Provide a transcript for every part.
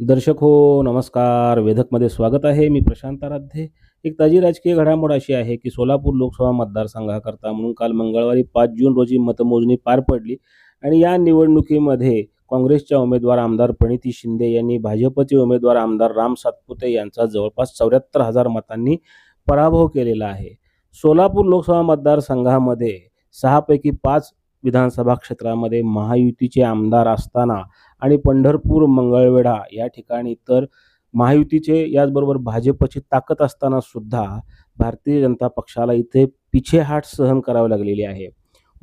दर्शक हो नमस्कार. वेधकमध्ये स्वागत आहे. मी प्रशांत आराध्ये. एक ताजी राजकीय घडामोड अशी आहे की सोलापूर लोकसभा मतदारसंघाकरता म्हणून काल मंगळवारी पाच जून रोजी मतमोजणी पार पडली आणि या निवडणुकीमध्ये काँग्रेसच्या उमेदवार आमदार प्रणिती शिंदे यांनी भाजपचे उमेदवार आमदार राम सातपुते यांचा जवळपास चौऱ्याहत्तर हजार मतांनी पराभव केलेला आहे. सोलापूर लोकसभा मतदारसंघामध्ये सहापैकी पाच विधानसभा क्षेत्रामध्ये महायुतीचे आमदार असताना आणि पंढरपूर मंगळवेढा या ठिकाणी तर महायुतीचे याचबरोबर भाजपची ताकद असताना सुद्धा भारतीय जनता पक्षाला इथे पिछेहाट सहन करावी लागलेली आहे.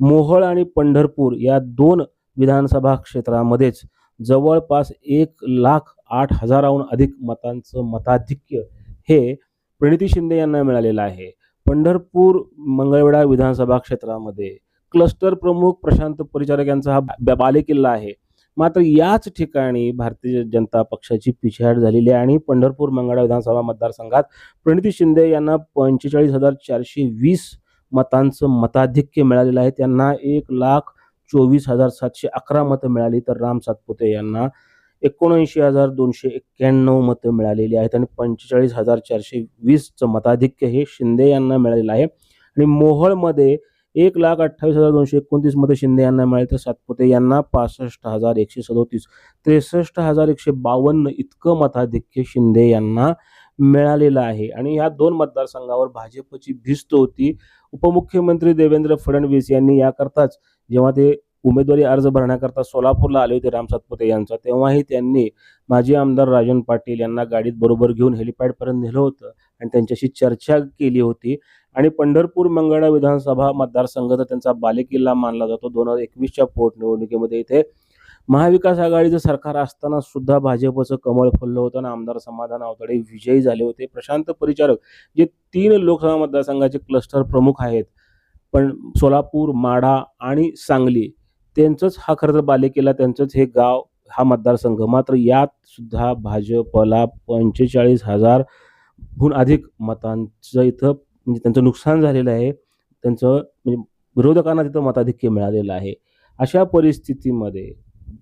मोहळ आणि पंढरपूर या दोन विधानसभा क्षेत्रामध्येच जवळपास एक लाख आठ हजाराहून अधिक मतांचं मताधिक्य हे प्रणिती शिंदे यांना मिळालेलं आहे. पंढरपूर मंगळवेढा विधानसभा क्षेत्रामध्ये क्लस्टर प्रमुख प्रशांत परिचारक यांचा हा बालेकिल्ला आहे. मात्र याच ठिकाणी भारतीय जनता पक्षाची पिछेहाट झालेली आहे आणि पंढरपूर मंगळा विधानसभा मतदारसंघात प्रणिती शिंदे यांना पंचेचाळीस हजार चारशे वीस मतांचं मताधिक्य मिळालेलं आहे. त्यांना एक लाख चोवीस हजार सातशे अकरा मतं मिळाली तर राम सातपुते यांना एकोणऐंशी हजार दोनशे एक्क्याण्णव मतं मिळालेली आहेत आणि पंचेचाळीस हजार चारशे वीसचं मताधिक्य हे शिंदे यांना मिळालेलं आहे. आणि मोहोळमध्ये एक लाख अठ्ठावीस हजार दोनशे एकोणतीस शिंदे यांना मिळाले तर सातपुते यांना पासष्ट हजार एकशे सदोतीस. त्रेसष्ट हजार एकशे बावन्न इतकं मताधिक्य शिंदे यांना मिळालेलं आहे. आणि या दोन मतदारसंघावर भाजपची भिस्त होती. उपमुख्यमंत्री देवेंद्र फडणवीस यांनी याकरताच जेव्हा ते उमेदवारी अर्ज भरण्याकरता सोलापूरला आले होते राम सातपुते यांचा. तेव्हाही त्यांनी माजी आमदार राजन पाटील यांना गाडीत बरोबर घेऊन हेलिपॅडपर्यंत नेलं होतं आणि त्यांच्याशी चर्चा केली होती. आणि पंढरपूर मंगळा विधानसभा मतदारसंघ तर त्यांचा बालेकिल्ला मानला जातो. दोन हजार एकवीसच्या पोटनिवडणुकीमध्ये इथे महाविकास आघाडीचं सरकार असताना सुद्धा भाजपचं कमळ फुललं होतं आणि आमदार समाधान आवताडे विजयी झाले होते. प्रशांत परिचारक जे तीन लोकसभा मतदारसंघाचे क्लस्टर प्रमुख आहेत पण सोलापूर माढा आणि सांगली त्यांचंच हा खरं तर बालेकिल्ला त्यांचंच हे गाव हा मतदारसंघ. मात्र यात सुद्धा भाजपला पंचेचाळीस हजारहून अधिक मतांचं इथं म्हणजे त्यांचं नुकसान झालेलं आहे. त्यांचं म्हणजे विरोधकांना तिथं मताधिक्य मिळालेलं आहे. अशा परिस्थितीमध्ये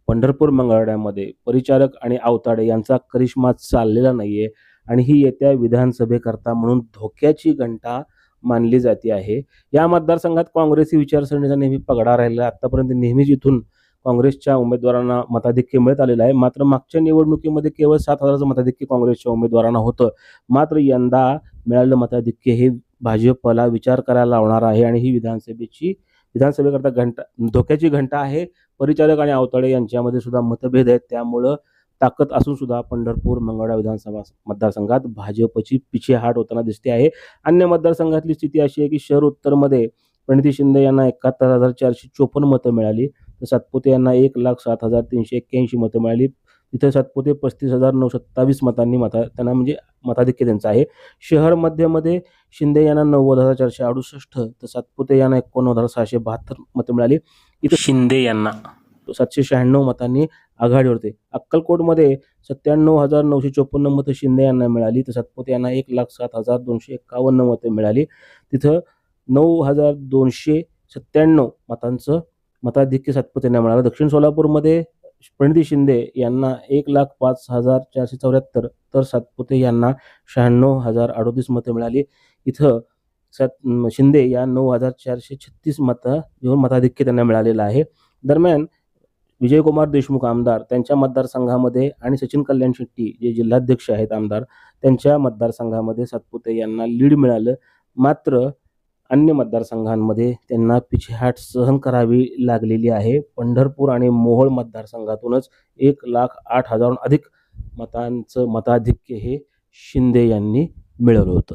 पंढरपूर मंगळवाड्यामध्ये परिचारक आणि आवताडे यांचा करिश्मा चाललेला नाहीये आणि ही येत्या विधानसभेकरता म्हणून धोक्याची घंटा मानली जाते आहे. या मतदारसंघात काँग्रेसी विचारसरणीचा नेहमी पगडा राहिला आहे. आतापर्यंत नेहमीच इथून काँग्रेसच्या उमेदवारांना मताधिक्य मिळत आलेलं आहे. मात्र मागच्या निवडणुकीमध्ये केवळ सात हजाराचं मताधिक्य काँग्रेसच्या उमेदवारांना होतं. मात्र यंदा मिळालेलं मताधिक्य हे भाजपला विचार करायला लावणार आहे आणि ही विधानसभेची विधानसभेकरता घंटा धोक्याची घंटा आहे. परिचारक आणि आवताळे यांच्यामध्ये सुद्धा मतभेद आहेत. त्यामुळं ताकद असून सुद्धा पंढरपूर मंगळा विधानसभा मतदारसंघात भाजपची पिछेहाट होताना दिसते आहे. अन्य मतदारसंघातली स्थिती अशी आहे की शहर उत्तरमध्ये प्रणिती शिंदे यांना एकाहत्तर हजार चारशे चोपन्न मतं मिळाली. तर सातपुते यांना एक लाख सात हजार तीनशे एक्क्याऐंशी मतं मिळाली. तिथे सातपुते पस्तीस हजार नऊ सत्तावीस मतांनी मता त्यांना म्हणजे मताधिक्य त्यांचं आहे. शहर मध्यमध्ये शिंदे यांना नव्वद हजार चारशे अडुसष्ट तर सातपुते यांना एकोणनव्वद हजार सहाशे बहात्तर मतं मिळाली. इथं शिंदे यांना. सातशे शहाण्णव मतांनी आघाडीवरते अक्कलकोटमध्ये सत्त्याण्णव हजार नऊशे चोपन्न मतं शिंदे यांना मिळाली तर सातपुते यांना एक लाख सात हजार दोनशे एक्कावन्न मतं मिळाली. तिथं नऊ हजार दोनशे सत्त्याण्णव मतांचं मताधिक्य सातपुते यांना मिळालं. दक्षिण सोलापूरमध्ये प्रणिती शिंदे यांना एक लाख पाच हजार चारशे चौऱ्याहत्तर तर सातपुते यांना शहाण्णव हजार अडोतीस मतं मिळाली. इथं सात शिंदे या नऊ हजार चारशे छत्तीस मतं घेऊन मताधिक्य त्यांना मिळालेलं आहे. दरम्यान विजयकुमार देशमुख आमदार त्यांच्या मतदारसंघामध्ये आणि सचिन कल्याण शेट्टी जे जिल्हाध्यक्ष आहेत आमदार त्यांच्या मतदारसंघामध्ये सातपुते यांना लीड मिळालं. मात्र अन्य मतदारसंघांमध्ये त्यांना पिछेहाट सहन करावी लागलेली आहे. पंढरपूर आणि मोहोळ मतदारसंघातूनच एक लाख आठ हजारहून अधिक मतांचं मताधिक्य हे शिंदे यांनी मिळवलं होतं.